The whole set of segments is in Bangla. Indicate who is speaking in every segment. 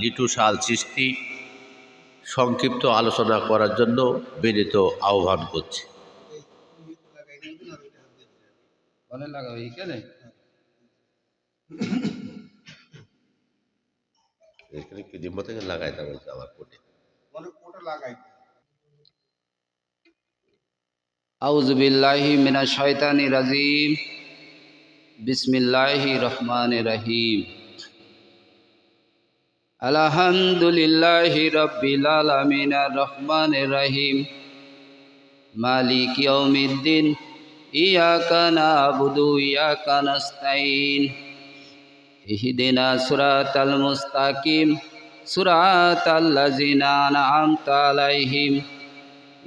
Speaker 1: লিটু শাল সৃষ্টি সংক্ষিপ্ত আলোচনা করার জন্য বিনীত আহ্বান করছি।
Speaker 2: বলে লাগাও
Speaker 1: এখানে কি থেকে লাগাইতে হবে আমার কোটে?
Speaker 2: আউযু বিল্লাহি মিনাশ শাইতানির রাজিম। বিসমিল্লাহির রহমানির রহিম। আলহামদুলিল্লাহি রাব্বিল আলামিন রহমানির রহিম। মালিক ইয়াউমিদ্দিন, ইয়াকা নাবুদু, ইয়াকা নাস্তাইন ইহদিনা সিরাতাল মুস্তাকিম, সিরাতাল লাযিনা আন'আমতা আলাইহিম।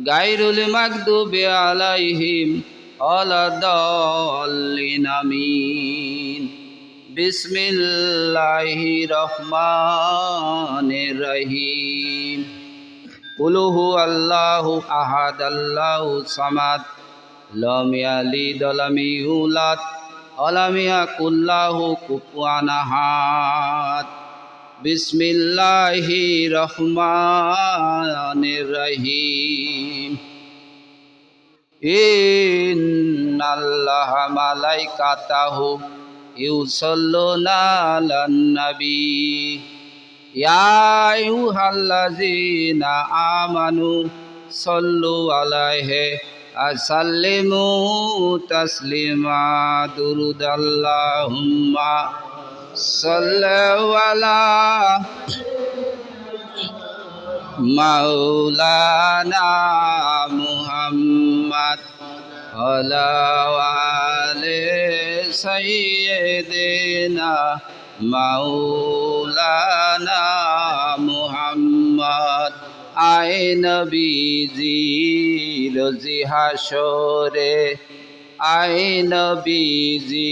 Speaker 2: গাইরুল মাকদুবি আলাইহিম ওয়ালাদ-দাল্লিন আমিন। বিসমিল্লাহির রহমানির রহিম কুল হু আল্লাহু আহাদ, আল্লাহু সামাদ। লাম ইয়ালিদ ওয়া লাম ইউলাদ ওয়া লাম ইয়াকুল লাহু কুফুয়ান আহাদ। বিসমিল্লাহির রহমানির রহিম ইন্নাল্লাহা মালাইকাতাহু আমানু সাল্লু আলাইহি আসাল্লিমু তাসলিমা দুরুদাল্লাহুম্মা সাল্লাল্লাহু আলা মাওলানা মুহাম্মদ আলা আলে সাইয়্যিদিনা মাওলানা মুহাম্মদ। আয় নবীজি রোজি হাসরে আয় নবীজি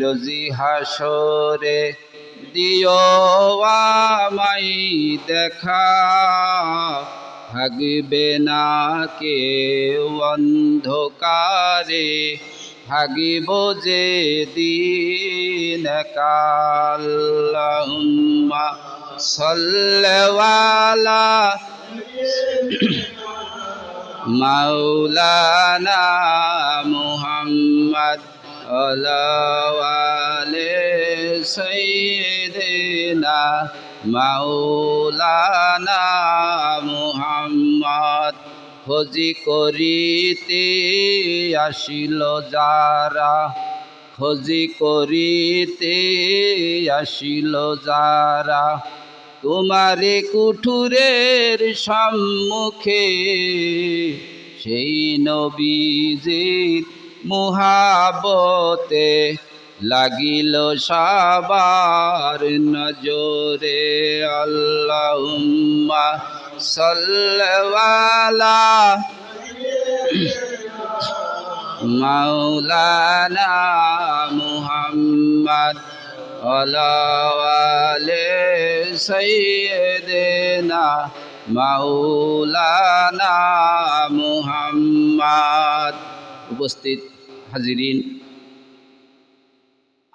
Speaker 2: রোজি হাসরে দিও দেখা ভাগবে না কে অন্ধকারে। ভাগিব যে দিন কাল্লাহুম্মা সাল্লাওয়ালা মাওলানা মুহাম্মদ আলাওয়ালে সৈয়দিনা মাওলানা মুহাম্মদ খোঁজি করিতে আসিল যারা। খোঁজি করিতে আসিল যারা। তোমারে কুঠুরের সম্মুখে সেই নবীজির মুহাবতে লাগিল সাবার নজরে সাল্লাওয়ালা মাওলানা মুহাম্মদ আলাওয়ালে সৈয়দিনা মাওলানা মুহাম্মদ। উপস্থিত হাজিরিন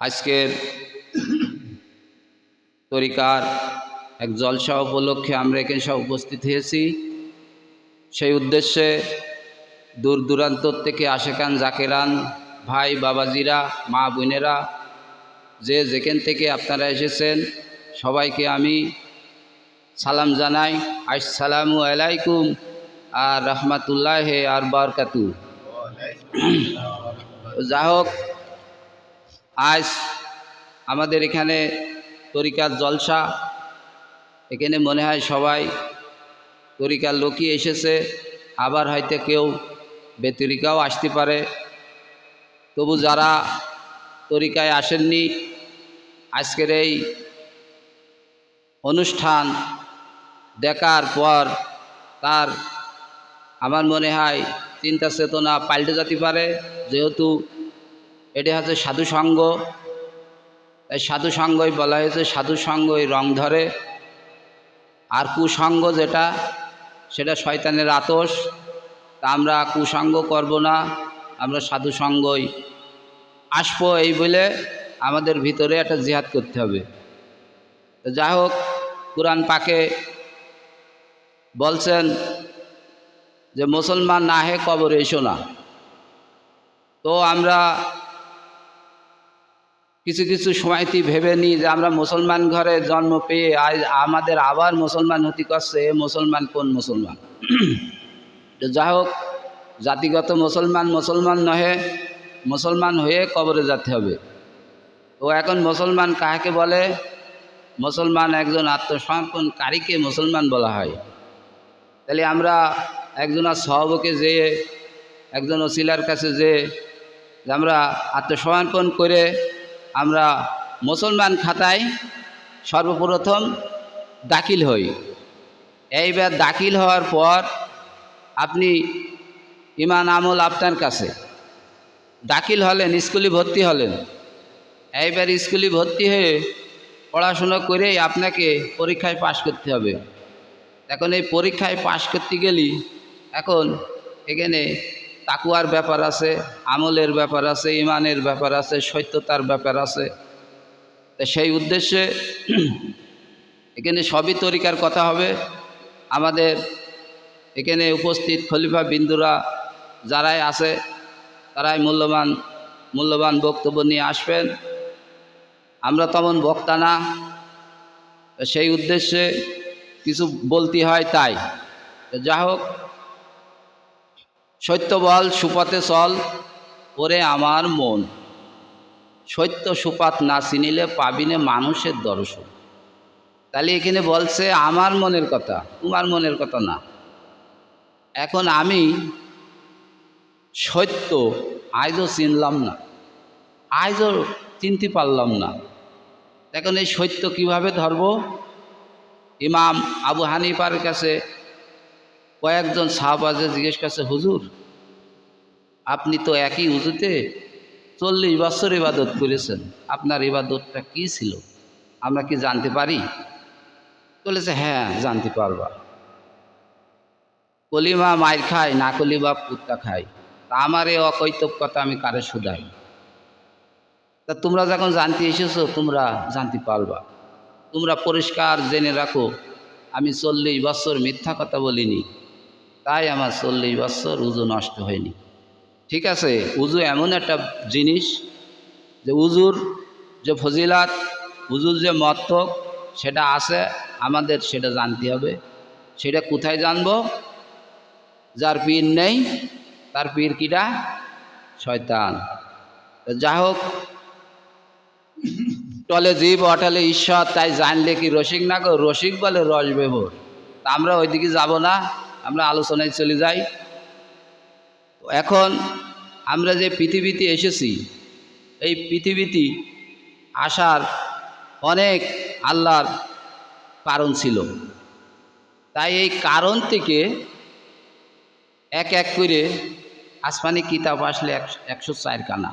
Speaker 2: আজকের তরিকার এক জলসা উপলক্ষে আমরা এখানে সব উপস্থিত হয়েছি। সেই উদ্দেশ্যে দূর দূরান্ত থেকে আশেকান জাকেরান ভাই, বাবাজিরা, মা, বোনেরা, যে যেখান থেকে আপনারা এসেছেন, সবাইকে আমি সালাম জানাই। আসসালামু আলাইকুম আর রহমাতুল্লাহ আর বরকাতু। যা হোক আজ আমাদের এখানে তরিকার জলসা এখানে মনে হয় সবাই তরিকার লোকই এসেছে, আবার হয়তো কেউ বেতরিকাও আসতে পারে। তবু যারা তরিকায় আসেননি, আজকের এই অনুষ্ঠান দেখার পর তার আমার মনে হয় চিন্তা চেতনা পাল্টে যেতে পারে, যেহেতু এটি হচ্ছে সাধু সঙ্গ তাই সাধু বলা হয়েছে সাধু সঙ্গই রং ধরে। আর কুসঙ্গ যেটা, সেটা শয়তানের আতস। তা আমরা কুসঙ্গ করব না, আমরা সাধু সঙ্গই আসব এই বলে আমাদের ভিতরে একটা জিহাদ করতে হবে। তো যাই হোক, কোরআন পাকে বলছেন যে, মুসলমান না হে কবর এসো না। তো আমরা কিছু কিছু সময়তেই ভেবে নিই যে আমরা মুসলমান ঘরে জন্ম পেয়ে আজ আমাদের আবার মুসলমান হতে করছে মুসলমান কোন মুসলমান? যা হোক, জাতিগত মুসলমান মুসলমান নহে, মুসলমান হয়ে কবরে যেতে হবে। তো এখন মুসলমান কাহাকে বলে? মুসলমান একজন আত্মসমর্পণকারীকে মুসলমান বলা হয়। তাহলে আমরা একজনের সহবকে যেয়ে একজন ওসিলার কাছে যে আমরা আত্মসমর্পণ করে আমরা মুসলমান খাতায় সর্বপ্রথম দাখিল হই। এইবার দাখিল হওয়ার পর আপনি ইমান আমল আপনার কাছে। দাখিল হলেন, স্কুলে ভর্তি হলেন। এইবার স্কুলে ভর্তি হয়ে পড়াশুনো করেই আপনাকে পরীক্ষায় পাশ করতে হবে। এখন এই পরীক্ষায় পাশ করতে গেলি এখন এখানে তাকুয়ার ব্যাপার আছে, আমলের ব্যাপার আছে ইমানের ব্যাপার আছে, সত্যতার ব্যাপার আছে। তা সেই উদ্দেশ্যে এখানে সবই তরিকার কথা হবে। আমাদের এখানে উপস্থিত খলিফা বিন্দুরা যারাই আছে, তারাই মূল্যবান মূল্যবান বক্তব্য নিয়ে আসবেন। আমরা তেমন বক্তা না। সেই উদ্দেশ্যে কিছু বলতে হয় তাই। যা হোক সত্য বল সুপথে চল, ওরে আমার মন। সত্য, সুপাত না চিনিলে পাবিনে মানুষের দর্শন। তাহলে এখানে বলছে, আমার মনের কথা, তোমার মনের কথা না। এখন আমি সত্য, আজও চিনলাম না, আজও চিনতে পারলাম না। এখন এই সত্য কীভাবে ধরব? ইমাম আবু হানিফার কাছে কয়েকজন সাহবাজে জিজ্ঞেস করছে, হুজুর, আপনি তো একই উজুতে চল্লিশ বছর ইবাদত করেছেন। আপনার ইবাদতটা কি ছিল? আমরা কি জানতে পারি? বলেছে হ্যাঁ জানতে পারবা। কলিমা মায়ের খায়, না কলিমা পুত্তা খায়। তা আমার এই অকৈতব কথা আমি কারে শুধাই? তা তোমরা যখন জানতে এসেছ, তোমরা জানতে পারবা। তোমরা পরিষ্কার জেনে রাখো, আমি চল্লিশ বছর মিথ্যা কথা বলিনি। তাই আমার চল্লিশ বছর উজু নষ্ট হয়নি। ঠিক আছে? উজু এমন একটা জিনিস যে উজুর যে ফজিলাত, উজুর যে মত্তক সেটা আছে, আমাদের সেটা জানতে হবে। সেটা কোথায় জানব? যার পীর নেই, তার পীর কিটা শয়তান। যা হোক, টলে জীব অটলে ঈশ্বর, তাই জানলে কি রসিক না রসিক বলে রস তা আমরা ওইদিকে যাব না। আমরা আলোচনায় চলে যাই। এখন আমরা যে পৃথিবীতে এসেছি, এই পৃথিবীতে আসার অনেক আল্লাহর কারণ ছিল। তাই এই কারণ থেকে এক এক করে আসমানি কিতাব আসলে একশো চারখানা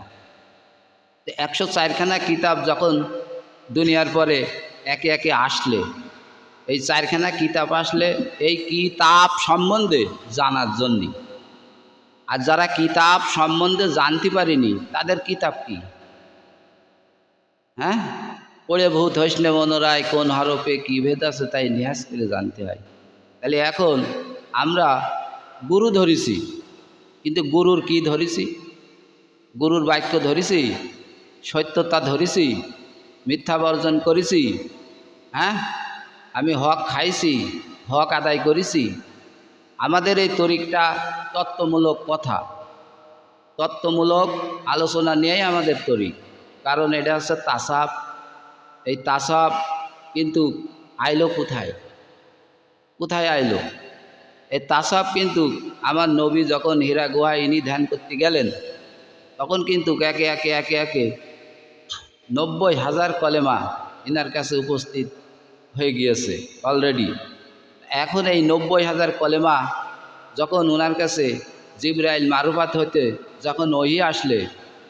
Speaker 2: একশো চারখানা কিতাব যখন দুনিয়ার পরে একে একে আসলে এই চারখানা কিতাব আসলে এই কিতাব সম্বন্ধে জানার জন্যে। আর যারা কিতাব সম্বন্ধে জানতে পারেনি, তাদের কিতাব কি? হ্যাঁ? পড়ে ভূত হইসলে মনোরায় কোন হরপে কী ভেদ আছে তাই নিহাস করে জানতে হয়। তাহলে এখন আমরা গুরু ধরেছি, কিন্তু গুরুর কি ধরেছি? গুরুর বাক্য ধরেছি, সত্যতা ধরেছি, মিথ্যা বর্জন করেছি হ্যাঁ? আমি হক খাইছি, হক আদায় করেছি। আমাদের এই তরিকটা তত্ত্বমূলক কথা। তত্ত্বমূলক আলোচনা নিয়েই আমাদের তরিক। কারণ এটা হচ্ছে তাসাব। এই তাসাব কিন্তু আইলো কোথায়? কোথায় আইলো? এই তাসাব কিন্তু আমার নবী যখন হীরা গুহায় ইনি ধ্যান করতে গেলেন, তখন কিন্তু একে একে একে একে নব্বই হাজার কলেমা ইনার কাছে উপস্থিত। হয়ে গিয়েছে অলরেডি এখন এই নব্বই হাজার কলেমা যখন ওনার কাছে জিব্রাইল মারুফাত হতে যখন ওই আসলে,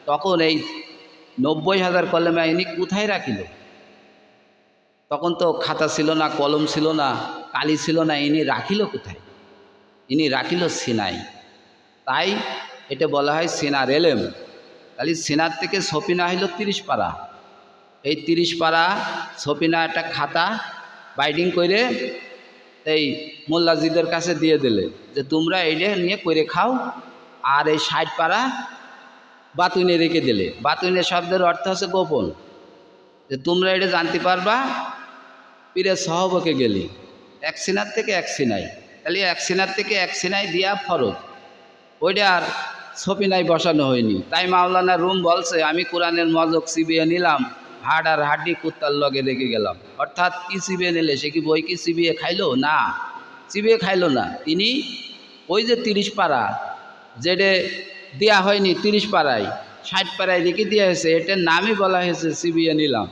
Speaker 2: তখন এই নব্বই হাজার কলেমা ইনি কোথায় রাখিল? তখন তো খাতা ছিল না, কলম ছিল না, কালি ছিল না, ইনি রাখিল কোথায়? ইনি রাখিল সিনাই। তাই এটা বলা হয় সিনার এলেম। তাহলে সিনার থেকে সপিনা হইল তিরিশ পাড়া এই তিরিশ পারা সপিনা একটা খাতা বাইডিং করে এই মোল্লাজিদের কাছে দিয়ে দিলে যে তোমরা এইটা নিয়ে করে খাও। আর এই ষাট পাড়া বাতুনে রেখে দিলে। বাতুনের শব্দের অর্থ হচ্ছে গোপন। যে তোমরা এটা জানতে পারবা পীরের সহবকে গেলি। এক সিনার থেকে এক সিনাই। তাহলে এক সিনার থেকে এক সিনাই দিয়া ফরজ। ওইটা আর ছপিনাই বসানো হয়নি। তাই মাওলানা রুম বলছে, আমি কোরআনের মজক চিবিয়ে নিলাম। হাড় আর হাড্ডি কুত্তার লগে রেখে গেলাম। অর্থাৎ কি চিবিয়ে নিলে সে কি বই কি চিবিয়ে খাইলো? না। চিবিয়ে খাইলো না। তিনি ওই যে তিরিশ পাড়া যেটা দেয়া হয়নি তিরিশ পাড়ায়, ষাট পাড়ায় রেখে দেওয়া হয়েছে, এটার নামই বলা হয়েছে চিবিয়ে নিলাম।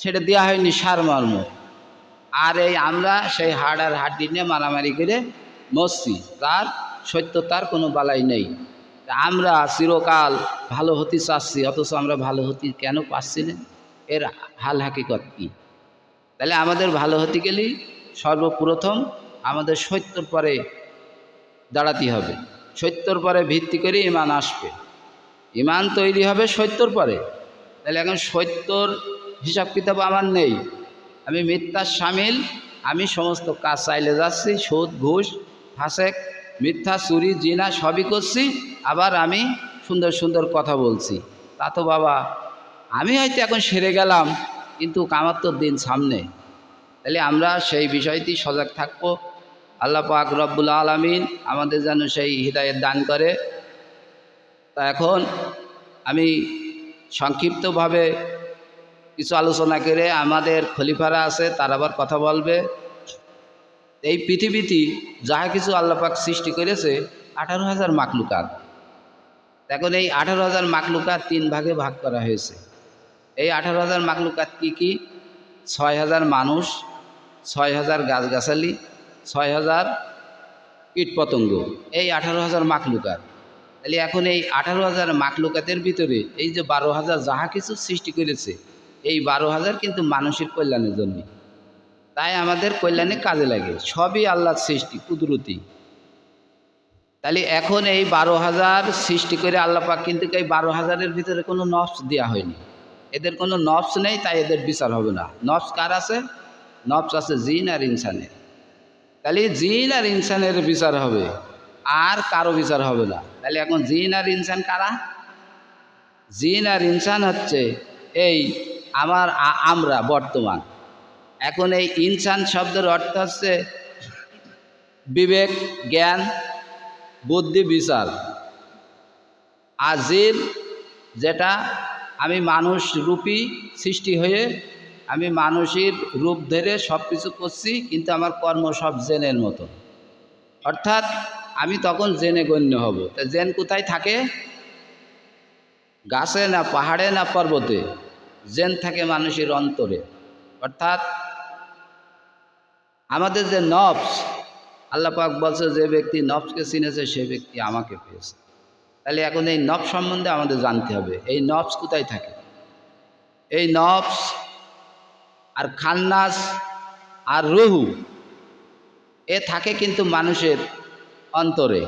Speaker 2: সেটা দেওয়া হয়নি সারমর্ম আর এই আমরা সেই হাড় আর হাড্ডি নিয়ে মারামারি করে মরছি। তার সত্যতার কোনো বালাই নেই। আমরা চিরকাল ভালো হতে চাচ্ছি, অথচ আমরা ভালো হতে কেন পারছি না? এর হাল হাকিকত কী? তাহলে আমাদের ভালো হতে গেলেই সর্বপ্রথম আমাদের সত্যর পরে দাঁড়াতে হবে। সত্যর পরে ভিত্তি করে ইমান আসবে। ইমান তৈরি হবে সত্যর পরে। তাহলে এখন সত্যর হিসাব কিতাব আমার নেই। আমি মিথ্যার সামিল। আমি সমস্ত কাজ চাইলে যাচ্ছি, সুদ, ঘুষ, ফাঁসেক, মিথ্যা, চুরি, জিনা সবই করছি। আবার আমি সুন্দর সুন্দর কথা বলছি। তা তো বাবা আমি হয়তো এখন সেরে গেলাম, কিন্তু আমার তো দিন সামনে। তাহলে আমরা সেই বিষয়টি সজাগ থাকব। আল্লাহ পাক রব্বুল আলমিন আমাদের যেন সেই হৃদায়ত দান করে। তা এখন আমি সংক্ষিপ্তভাবে কিছু আলোচনা করে আমাদের খলিফারা আছে, তারা আবার কথা বলবে। এই পৃথিবীতে যাহা কিছু আল্লাপাক সৃষ্টি করেছে, আঠারো হাজার মাকলুকাত এখন এই আঠারো হাজার মাকলুকাত তিন ভাগে ভাগ করা হয়েছে। এই আঠারো হাজার মাকলুকাত কী কী? ছয় হাজার মানুষ, ছয় হাজার গাছগাছালি, ছয় হাজার কীটপতঙ্গ। এই আঠারো হাজার মাকলুকাত তাহলে এখন এই আঠারো হাজার মাকলুকাতের ভিতরে এই যে বারো হাজার যাহা কিছু সৃষ্টি করেছে, এই বারো হাজার কিন্তু মানুষের কল্যাণের জন্য। তাই আমাদের কল্যাণে কাজে লাগে। সবই আল্লাহর সৃষ্টি, কুদরতি। তাহলে এখন এই বারো হাজার সৃষ্টি করে আল্লাপাক কিন্তু এই বারো হাজারের ভিতরে কোনো নফস দেওয়া হয়নি। এদের কোনো নফস নেই, তাই এদের বিচার হবে না। নফস কার আছে? নফস আছে জিন আর ইনসানের। তাহলে জিন আর ইনসানের বিচার হবে, আর কারও বিচার হবে না। তাহলে এখন জিন আর ইনসান কারা? জিন আর ইনসান হচ্ছে এই আমার আমরা বর্তমান। এখন এই ইনসান শব্দের অর্থ হচ্ছে বিবেক, জ্ঞান, বুদ্ধি, বিচার। আর জিন যেটা আমি মানুষ রূপী সৃষ্টি হয়ে আমি মানুষের রূপ ধরে সব কিছু করছি, কিন্তু আমার কর্ম সব জেনের মতো। অর্থাৎ আমি তখন জেনে গণ্য হব। তা জেন কোথায় থাকে? গাছে না পাহাড়ে না পর্বতে? জেন থাকে মানুষের অন্তরে। অর্থাৎ আমাদের যে নফস, আল্লাহ পাক বলছে যে ব্যক্তি নফসকে চিনেছে, সে ব্যক্তি আমাকে পেয়েছে। তাহলে এখন এই নফস সম্বন্ধে আমাদের জানতে হবে। এই নফস কোথায় থাকে? এই নফস আর খান্নাস আর রহু, এ থাকে কিন্তু মানুষের অন্তরে।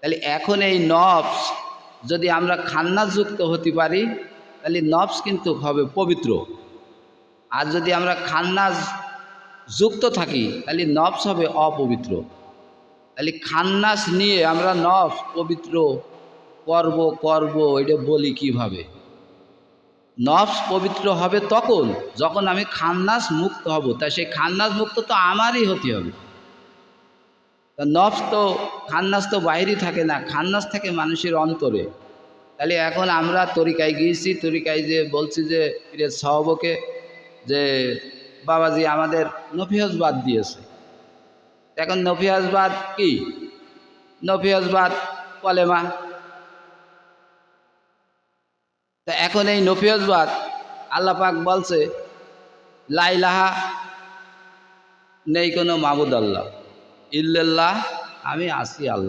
Speaker 2: তাহলে এখন এই নফস যদি আমরা খান্নাসযুক্ত হতে পারি, তাহলে নফস কিন্তু হবে পবিত্র। আর যদি আমরা খান্নাস যুক্ত থাকি, তাহলে নফস হবে অপবিত্র। তাহলে খান্নাস নিয়ে আমরা নফস, পবিত্র করব করব, এটা বলি কীভাবে? নফস পবিত্র হবে তখন, যখন আমি খান্নাস মুক্ত হব। তা সেই খান্নাস মুক্ত তো আমারই হতে হবে। তা নফস তো, খান্নাস তো বাইরেই থাকে না, খান্নাস থাকে মানুষের অন্তরে। তাহলে এখন আমরা তরিকায় গিয়েছি, তরিকায় যে বলছি যে সহবকে যে, বাবাজি আমাদের নফিহজবাদ দিয়েছে। এখন নফিয়াজবাদ কি? নফিয়াজবাদ কলেমা তা এখন এই নফিয়াজবাদ আল্লাপাক বলছে লাইলাহা নেই কোনো মাবুদ আল্লাহ। ইল্লাল্লাহ, আমি আসি আল্লাহ।